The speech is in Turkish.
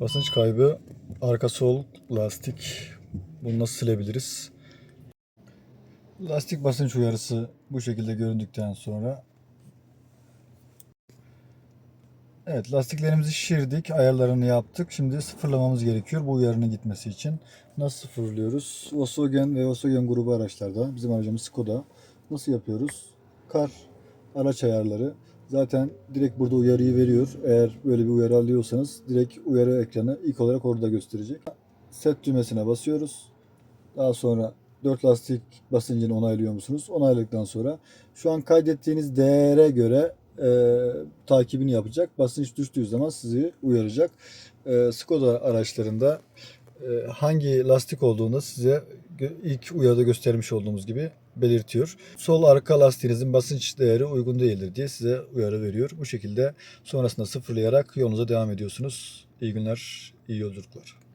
Basınç kaybı arka sol lastik. Bunu nasıl silebiliriz? Lastik basınç uyarısı bu şekilde göründükten sonra Evet lastiklerimizi şişirdik, ayarlarını yaptık. Şimdi sıfırlamamız gerekiyor bu uyarının gitmesi için. Nasıl sıfırlıyoruz? Volkswagen ve Volkswagen grubu araçlarda, bizim aracımız Skoda. Nasıl yapıyoruz? Kar, araç ayarları. Zaten direkt burada uyarıyı veriyor. Eğer böyle bir uyarı alıyorsanız direkt uyarı ekranı ilk olarak orada gösterecek. Set düğmesine basıyoruz. Daha sonra 4 lastik basıncını onaylıyor musunuz? Onayladıktan sonra şu an kaydettiğiniz değere göre e, takibini yapacak. Basınç düştüğü zaman sizi uyaracak. E, Skoda araçlarında e, hangi lastik olduğunu size ilk uyarıda göstermiş olduğumuz gibi belirtiyor. Sol arka lastiğinizin basınç değeri uygun değildir diye size uyarı veriyor. Bu şekilde sonrasında sıfırlayarak yolunuza devam ediyorsunuz. İyi günler, iyi yolculuklar.